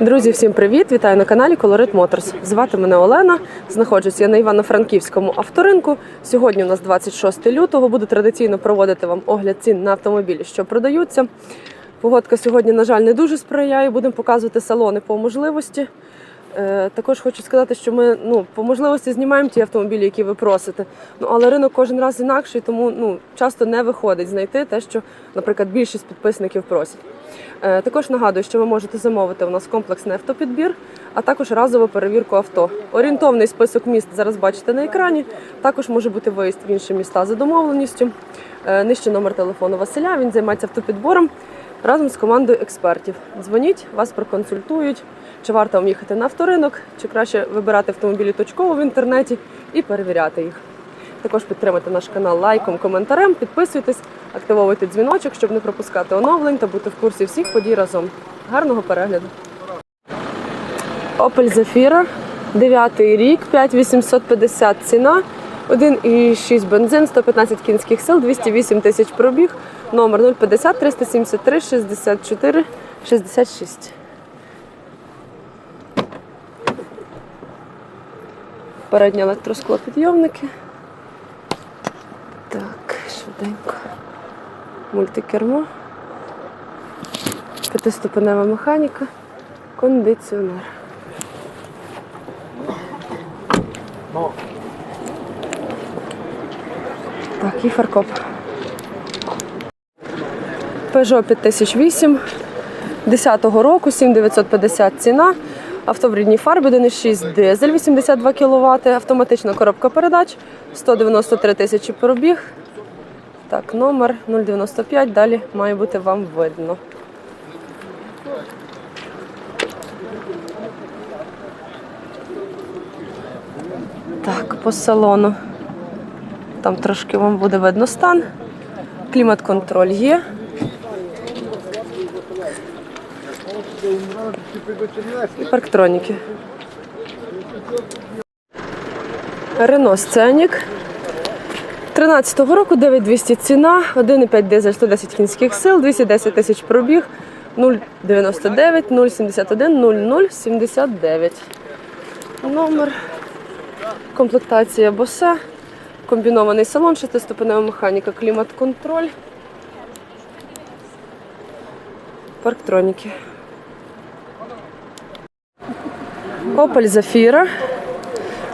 Друзі, всім привіт! Вітаю на каналі Colorit Motors. Звати мене Олена. Знаходжусь я на Івано-Франківському авторинку. Сьогодні у нас 26 лютого. Буду традиційно проводити вам огляд цін на автомобілі, що продаються. Погодка сьогодні, на жаль, не дуже сприяє. Будемо показувати салони по можливості. Е, Також хочу сказати, що ми ну, по можливості знімаємо ті автомобілі, які ви просите. Ну, але ринок кожен раз інакший, тому ну, часто не виходить знайти те, що, наприклад, більшість підписників просять. Е, Також нагадую, що ви можете замовити у нас комплексний автопідбір, а також разову перевірку авто. Орієнтовний список міст зараз бачите на екрані. Також може бути виїзд в інші міста за домовленістю. Е, Нижче номер телефону Василя. Він займається автопідбором разом з командою експертів. Дзвоніть, вас проконсультують, чи варто вам їхати на авторинок, чи краще вибирати автомобілі точково в інтернеті і перевіряти їх. Також підтримайте наш канал лайком, коментарем, підписуйтесь, активовуйте дзвіночок, щоб не пропускати оновлень та бути в курсі всіх подій разом. Гарного перегляду! Opel Zafira, 9 рік, 5850 ціна, 1,6 бензин, 115 кінських сил, 208 тисяч пробіг, номер 050 373 64 66. Передні електросклопідйомники. Так, швиденько. Мультикермо. П'ятиступенева механіка, кондиціонер. Так, і фаркоп. Peugeot 5008 10-го року, 7950 ціна. Авто в рідній фарбі 1,6 дизель, 82 кВт, автоматична коробка передач, 193 тисячі пробіг. Так, номер 095, далі має бути вам видно. Так, по салону. Там трошки вам буде видно стан. Клімат-контроль є. І парктроніки. Рено Сценік. 13-го року 9200 ціна, 1,5 дизель, 110 кінських сил, 210 тисяч пробіг, 099 071 0079. Номер. Комплектація босе, комбінований салон, шестиступенева механіка, клімат-контроль, парктроніки. Opel Zafira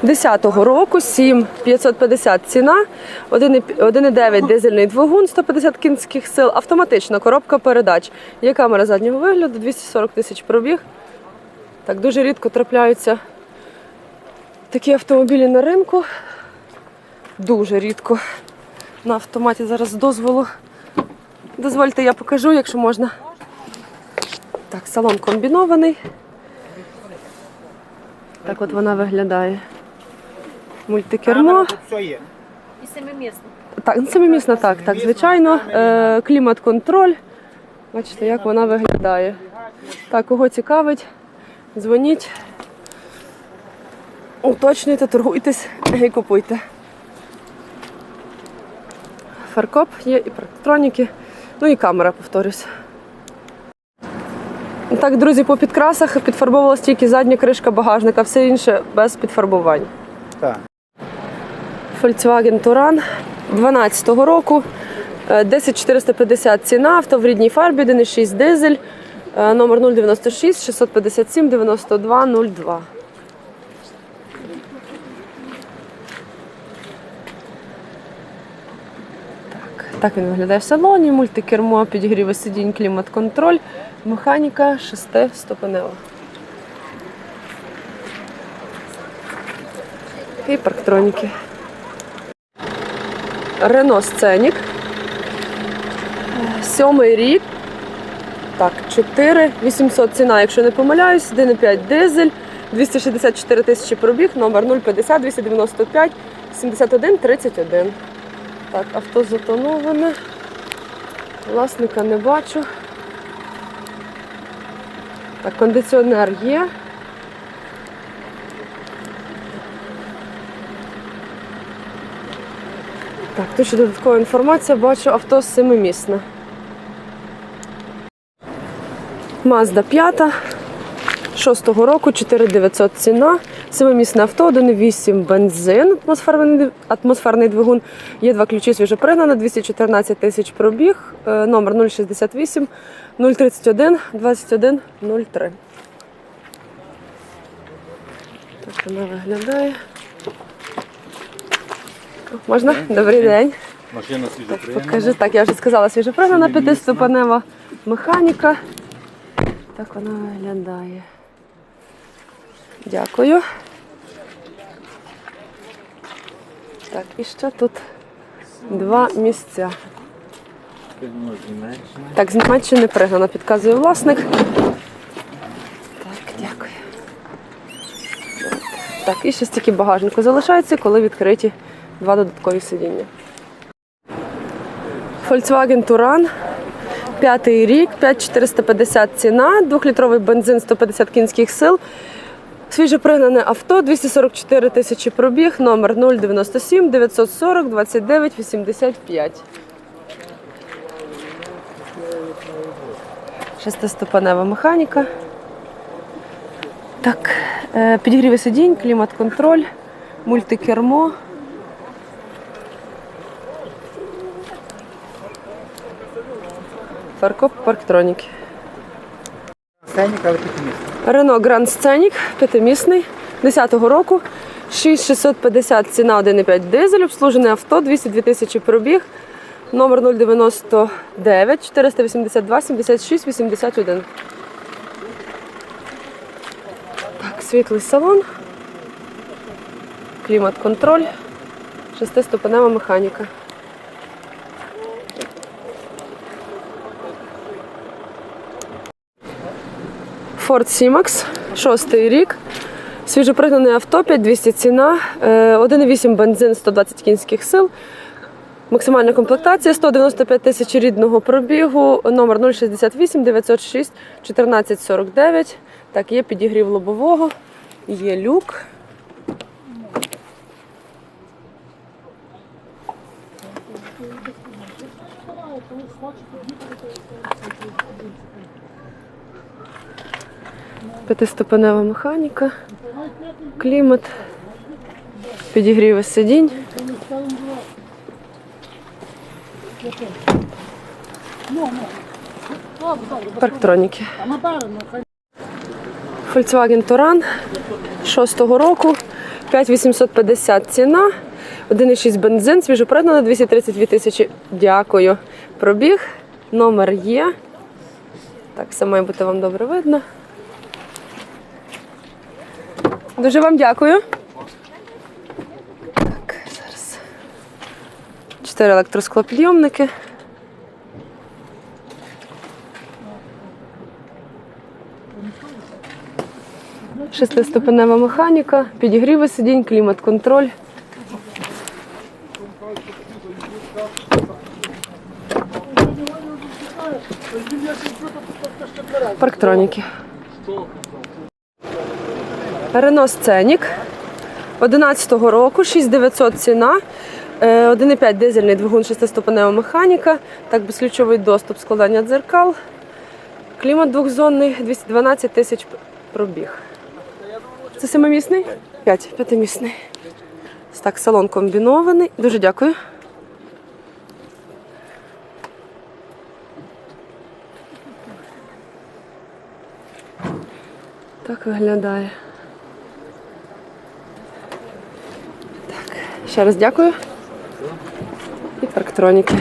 10-го року, 7550 ціна, 1,9 дизельний двигун, 150 кінських сил, автоматична коробка передач. Є камера заднього вигляду, 240 тисяч пробіг. Так, дуже рідко трапляються такі автомобілі на ринку. Дуже рідко. На автоматі зараз дозволу. Дозвольте, я покажу, якщо можна. Так, салон комбінований. Так от вона виглядає. Мультикермо. І семимісна. Так, ну семимісна, так, так, звичайно. Е, клімат-контроль. Бачите, як вона виглядає. Так, кого цікавить, дзвоніть. Уточнюйте, торгуйтесь і купуйте. Фаркоп є і парктроніки, ну і камера, повторюсь. Так, друзі, по підкрасах підфарбовувалась тільки задня кришка багажника, все інше без підфарбувань. Так. Volkswagen Touran 12-го року. Е, 10450 ціна, авто в рідній фарбі, 1,6 дизель, е, номер 096 657 92 02. Так, він виглядає в салоні, мультикермо, підігріви сидінь, клімат-контроль, механіка шестиступенева. І парктроніки. Рено Сценік. Сьомий рік. Так, 4 800 ціна, якщо не помиляюсь, 1,5 дизель, 264 тисячі пробіг, номер 050 295 71 31. Так, авто затоноване. Власника не бачу. Так, кондиціонер є. Так, тут ще додаткова інформація, бачу авто семимісне. Мазда п'ята. 6 року 4900 ціна, Семимісне авто, 1,8 бензин, атмосферний атмосферний двигун. Є два ключі свіжопринана, 214 тисяч пробіг, е, номер 068 031 2103. Так вона виглядає. Можна? Добрий день. Машина свіжопригнана. Покажи, так, я вже сказала, свіжопригнана, п'ятиступанева механіка. Так вона виглядає. Дякую. Так, і ще тут два місця. Так, з Німеччини пригнана, підказує власник. Так, дякую. Так, і ще стільки багажнику залишається, коли відкриті два додаткові сидіння. Volkswagen Touran. П'ятий рік, 5450 ціна, двохлітровий бензин 150 кінських сил. Свіже пригнане авто, 244 тисячі пробіг, номер 097 940 29 85. Шестиступенева механіка. Так, е, підігріви сидінь, клімат-контроль, мультикермо. Фаркоп парктроніки. Сценік, але підміст. Рено Гранд Сценік, п'ятимісний, 10-го року, 6650 ціна 1,5 дизель, обслужене авто, 202 тисячі пробіг, номер 099 482 76 81. Так, світлий салон, клімат-контроль, шестиступенева механіка. Ford Simax, шостий рік. Свіжопригнане авто, 5200 ціна, е, 1,8 бензин, 120 кінських сил. Максимальна комплектація 195 тисяч рідного пробігу, номер 068 906 1449. Так, є підігрів лобового, є люк. П'ятиступенева механіка, клімат, підігріви сидінь. Парктроніки. Volkswagen Touran 6-го року, 5850 ціна, 1,6 бензин, свіжопригнано, 232 тисячі. Дякую. Пробіг, номер є. Так, все має бути вам добре видно. Дуже вам дякую. Так, зараз. Чотири електросклопідйомники. Шестиступенева механіка, підігріви сидінь, клімат-контроль. Парктроніки. Рено Сценік 11-го року, 6900 ціна, е, 1,5 дизельний двигун, шестиступенева механіка, так безключовий доступ, складання дзеркал, клімат двохзонний, 212 тисяч пробіг. Це семимісний? П'ять, п'ятимісний. Так, салон комбінований. Дуже дякую. Так виглядає. Ще раз дякую. І парктроніки.